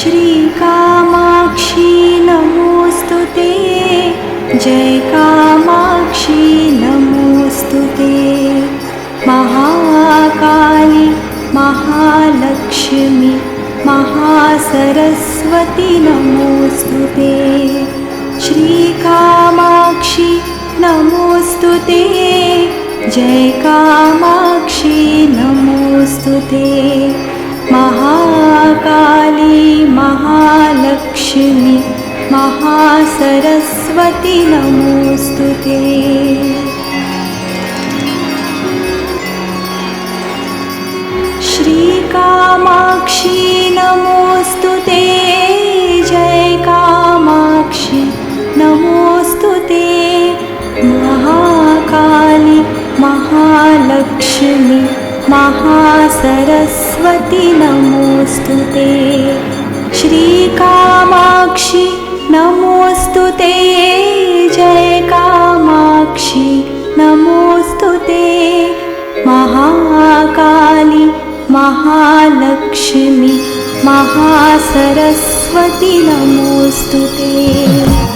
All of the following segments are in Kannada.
श्रीकामाक्षी नमोऽस्तु ते। जय कामाक्षी नमोऽस्तु ते। महाकाली महालक्ष्मी महासरस्वती नमोऽस्तु ते। श्रीकामाक्षी नमोऽस्तु ते। जय कामाक्षी नमोऽस्तु ते महाकाली महालक्ष्मी महासरस्वती नमोऽस्तु ते। श्रीकामाक्षी नमोऽस्तु ते जय कामाक्षी नमोऽस्तु ते। महाकाली महालक्ष्मी महासरस्वती नमोऽस्तु ते। श्रीकामाक्षी नमोऽस्तु ते। जय कामाक्षी नमोऽस्तु ते। महाकाली महालक्ष्मी महासरस्वती नमोऽस्तु ते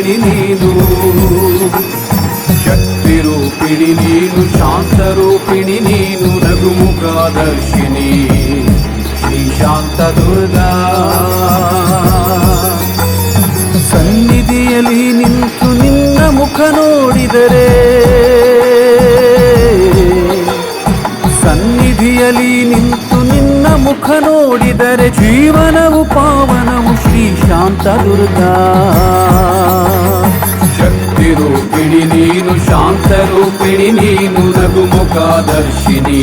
ಶಾಂತರೂಪಿಣಿ ನೀನು. ಶಕ್ತಿ ರೂಪಿಣಿ ನೀನು ಶಾಂತರೂಪಿಣಿ ನೀನು ನಗುಮುಖದರ್ಶಿನಿ ಶ್ರೀ ಶಾಂತ ದುರ್ಗಾ. ಸನ್ನಿಧಿಯಲ್ಲಿ ನಿಂತು ನಿನ್ನ ಮುಖ ನೋಡಿದರೆ, ಸನ್ನಿಧಿಯಲ್ಲಿ ನಿಂತು ನಿನ್ನ ಮುಖ ನೋಡಿದರೆ, ಜೀವನವು ಪಾವನವು ಶ್ರೀ ಶಾಂತ ದುರ್ಗಾ. రూపిణి నీను శాంత రూపిణి నీను రఘుముఖాదర్శిని.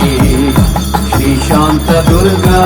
శ్రీ శాంత దుర్గా.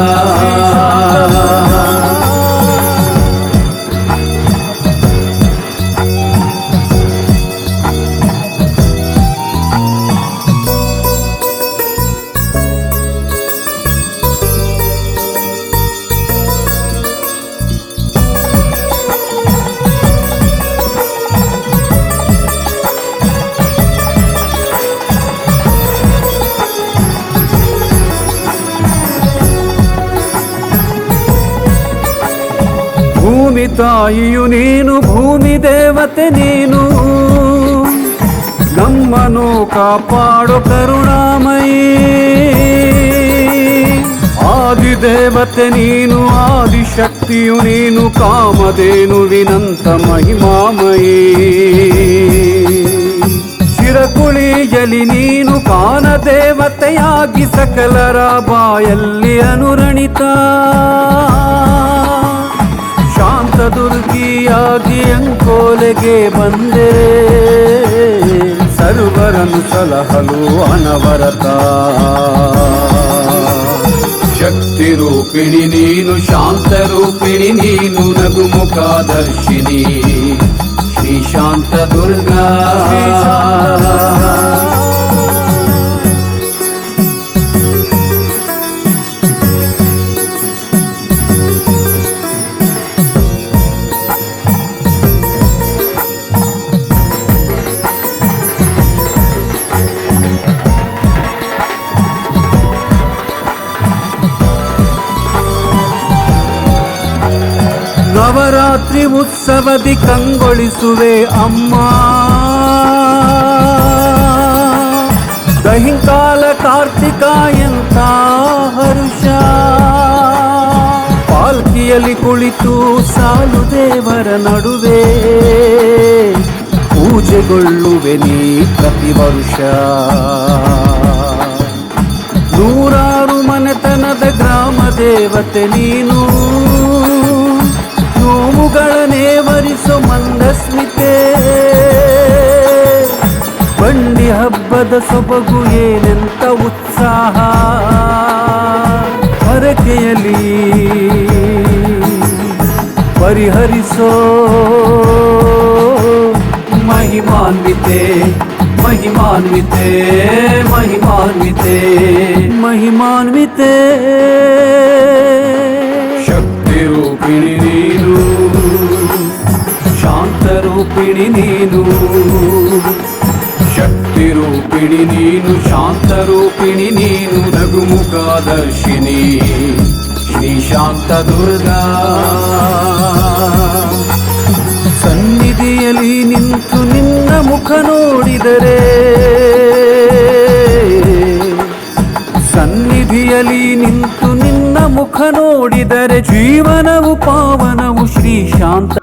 ಭೂಮಿ ತಾಯಿಯು ನೀನು, ಭೂಮಿ ದೇವತೆ ನೀನು. ನಮ್ಮನು ಕಾಪಾಡು ಕರುಣಾಮಯಿ. ಆದಿದೇವತೆ ನೀನು ಆದಿಶಕ್ತಿಯು ನೀನು ಕಾಮಧೇನುವಿನಂತ ಮಹಿಮಾಮಯಿ. ಶಿರಕುಳಿಯಲಿ ನೀನು, ಕಾನ ದೇವತೆಯಾಗಿ ಸಕಲರ ಬಾಯಲ್ಲಿ ಅನುರಣಿತ. ಅಂಕೋಲೆಗೆ ಬಂದೆ ಸರ್ವರನ್ನು ಸಲಹಲು ಅನವರತ ಶಕ್ತಿ ರೂಪಿಣಿ ನೀನು ಶಾಂತ ರೂಪಿಣಿ ನೀನು ನಗುಮುಖದರ್ಶಿನಿ ಶ್ರೀ ಶಾಂತ ದುರ್ಗಾ ನವರಾತ್ರಿ ಉತ್ಸವದಿ ಕಂಗೊಳಿಸುವೆ ಅಮ್ಮ. ದಹಿಂಕಾಲ ಕಾರ್ತಿಕ ಎಂತ ಹರುಷ. ಪಾಲ್ಕಿಯಲ್ಲಿ ಕುಳಿತು ಸಾಲು ದೇವರ ನಡುವೆ. ಪೂಜೆಗೊಳ್ಳುವೆ ನೀ ಪ್ರತಿ ವರುಷ. ನೂರಾರು ಮನೆತನದ ಗ್ರಾಮ ದೇವತೆ ನೀನು. ಸೊಬಗು ಏನೆಂತ ಉತ್ಸಾಹ? ಹರಕೆಯಲ್ಲಿ ಪರಿಹರಿಸೋ ಮಹಿಮಾನ್ವಿತೆ ಮಹಿಮಾನ್ವಿತೆ ಮಹಿಮಾನ್ವಿತೆ ಮಹಿಮಾನ್ವಿತೆ. ಶಕ್ತಿ ರೂಪಿಣಿ ನೀನು ಶಾಂತ ರೂಪಿಣಿ ನೀನು. ರೂಪಿಣಿ ನೀನು ಶಾಂತ ರೂಪಿಣಿ ನೀನು ಲಘುಮುಖಾದರ್ಶಿನಿ ಶ್ರೀ ಶಾಂತ ದುರ್ಗಾ ಸನ್ನಿಧಿಯಲ್ಲಿ ನಿಂತು ನಿನ್ನ ಮುಖ ನೋಡಿದರೆ, ಸನ್ನಿಧಿಯಲ್ಲಿ ನಿಂತು ನಿನ್ನ ಮುಖ ನೋಡಿದರೆ, ಜೀವನವು, ಪಾವನವು ಶ್ರೀ ಶಾಂತ